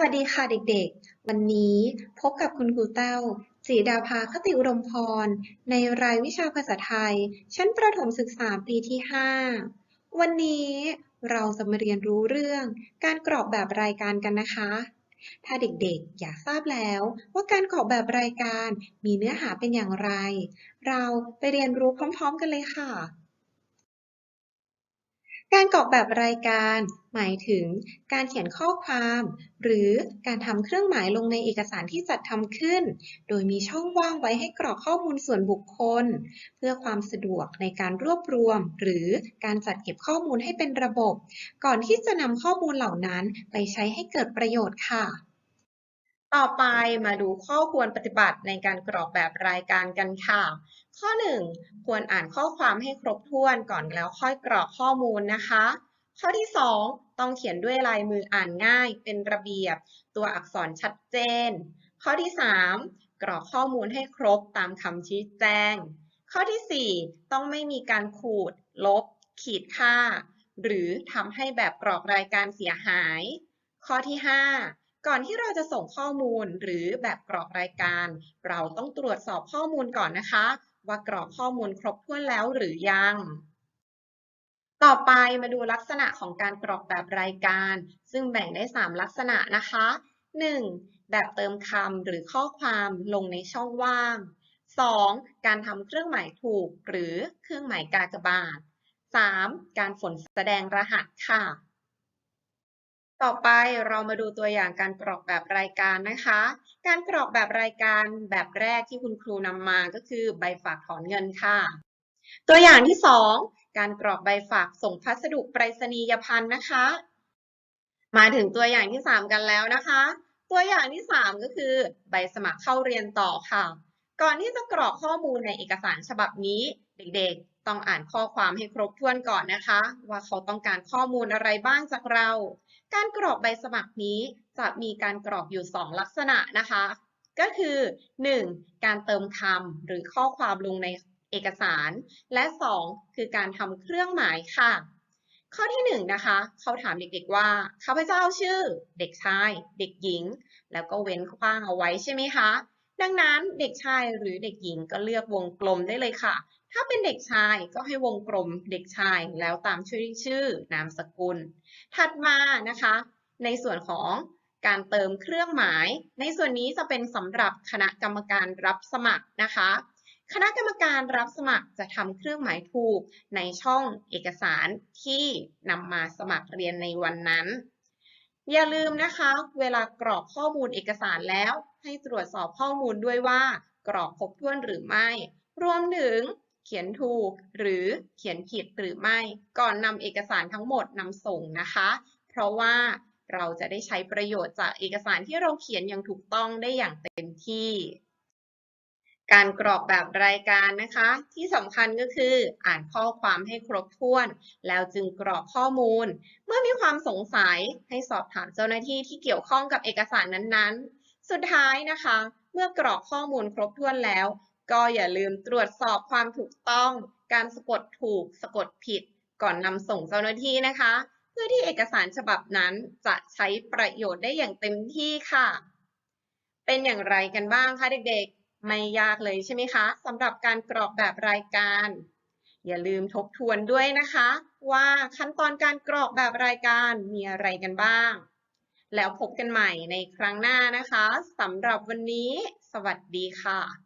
วัสดีค่ะเด็กๆ วันนี้พบกับคุณครูเต้าจีดาภาคติอุดมพร ในรายวิชาภาษาไทย ชั้นประถมศึกษาปีที่ 5 วันนี้เราจะมาเรียนรู้เรื่องการกรอกแบบรายการกันนะคะ ถ้าเด็กๆ อยากทราบแล้วว่าการกรอกแบบรายการมีเนื้อหาเป็นอย่างไร เราไปเรียนรู้พร้อมๆกันเลยค่ะ การกรอกแบบรายการ หมายถึงการเขียนข้อความ หรือการทำเครื่องหมายลงในเอกสารที่จัดทำขึ้น โดยมีช่องว่างไว้ให้กรอกข้อมูลส่วนบุคคล เพื่อความสะดวกในการรวบรวม หรือการจัดเก็บข้อมูลให้เป็นระบบ ก่อนที่จะนำข้อมูลเหล่านั้นไปใช้ให้เกิดประโยชน์ค่ะ ต่อไปมาดูข้อควรปฏิบัติในการกรอกแบบรายการกันค่ะ ข้อ 1 ควรอ่านข้อความให้ครบถ้วนก่อนแล้วค่อยกรอกข้อมูลนะคะ ข้อที่ 2 ต้องเขียนด้วยลายมืออ่านง่ายเป็นระเบียบ ตัวอักษรชัดเจน ข้อที่ 3 กรอกข้อมูลให้ครบตามคำชี้แจง ข้อที่ 4 ต้องไม่มีการขูด ลบ ขีดค่า หรือทำให้แบบกรอกรายการเสียหาย ข้อที่ 5 ก่อนที่เราจะส่งข้อมูลหรือแบบกรอกรายการ เราต้องตรวจสอบข้อมูลก่อนนะคะ ว่ากรอกข้อมูลครบถ้วนแล้วหรือยัง ต่อไปมาดูลักษณะของการกรอกแบบรายการ ซึ่งแบ่งได้ 3 ลักษณะนะคะ 1. แบบเติมคำหรือข้อความลงในช่องว่าง 2. การทำเครื่องหมายถูก หรือเครื่องหมายกากบาท 3. การฝนแสดงรหัสค่ะ ต่อไปเรามาดูตัวอย่างการกรอกแบบรายการนะคะ การกรอกแบบรายการแบบแรกที่คุณครูนำมาก็คือใบฝากถอนเงินค่ะ ตัวอย่างที่ 2 การกรอกใบฝากส่งพัสดุไปรษณียพันธ์นะคะ มาถึงตัวอย่างที่ 3 กันแล้วนะคะ ตัวอย่างที่ 3 ก็คือ ใบสมัครเข้าเรียนต่อค่ะ ก่อนที่จะกรอกข้อมูลในเอกสารฉบับนี้ เด็กๆ ต้องอ่านข้อความให้ครบถ้วนก่อนนะคะ ว่าเขาต้องการข้อมูลอะไรบ้างจากเรา การกรอกใบสมัครนี้จะมีการกรอกอยู่ 2 ลักษณะนะคะ ก็คือ 1. การเติมคำหรือข้อความลงในเอกสาร และ 2. คือการทำเครื่องหมายค่ะ ข้อที่1นะคะ เขาถามเด็กๆว่าข้าพเจ้าชื่อ เด็กชาย เด็กหญิง แล้วก็เว้นกว้างเอาไว้ใช่ไหมคะ ดังนั้นเด็กชายหรือเด็กหญิงก็เลือกวงกลมได้เลยค่ะ ถ้าเป็นเด็กชายก็ให้วงกลมเด็กชายแล้วตามชื่อชื่อนามสกุล ถัดมานะคะ ในส่วนของการเติมเครื่องหมาย ในส่วนนี้จะเป็นสำหรับคณะกรรมการรับสมัครนะคะ คณะกรรมการรับสมัครจะทำเครื่องหมายถูกในช่องเอกสารที่นำมาสมัครเรียนในวันนั้น อย่าลืมนะคะ เวลากรอกข้อมูลเอกสารแล้ว ให้ตรวจสอบข้อมูลด้วยว่ากรอกครบถ้วนหรือไม่ รวมถึง เขียนถูกหรือเขียนผิดหรือไม่ ก่อนนำเอกสารทั้งหมดนำส่งนะคะ เพราะว่าเราจะได้ใช้ประโยชน์จากเอกสารที่เราเขียนอย่างถูกต้องได้อย่างเต็มที่ การกรอกแบบรายการนะคะ ที่สำคัญก็คืออ่านข้อความให้ครบถ้วน แล้วจึงกรอกข้อมูล เมื่อมีความสงสัยให้สอบถามเจ้าหน้าที่ที่เกี่ยวข้องกับเอกสารนั้นๆ สุดท้ายนะคะ เมื่อกรอกข้อมูลครบถ้วนแล้ว ก็อย่าลืมตรวจสอบความถูกต้อง การสะกดถูกสะกดผิด ก่อนนำส่งเจ้าหน้าที่นะคะ เพื่อที่เอกสารฉบับนั้นจะใช้ประโยชน์ได้อย่างเต็มที่ค่ะ เป็นอย่างไรกันบ้างคะเด็กๆ ไม่ยากเลยใช่ไหมคะสำหรับการกรอกแบบรายการ อย่าลืมทบทวนด้วยนะคะ ว่าขั้นตอนการกรอกแบบรายการมีอะไรกันบ้าง แล้วพบกันใหม่ในครั้งหน้านะคะสำหรับวันนี้ สวัสดีค่ะ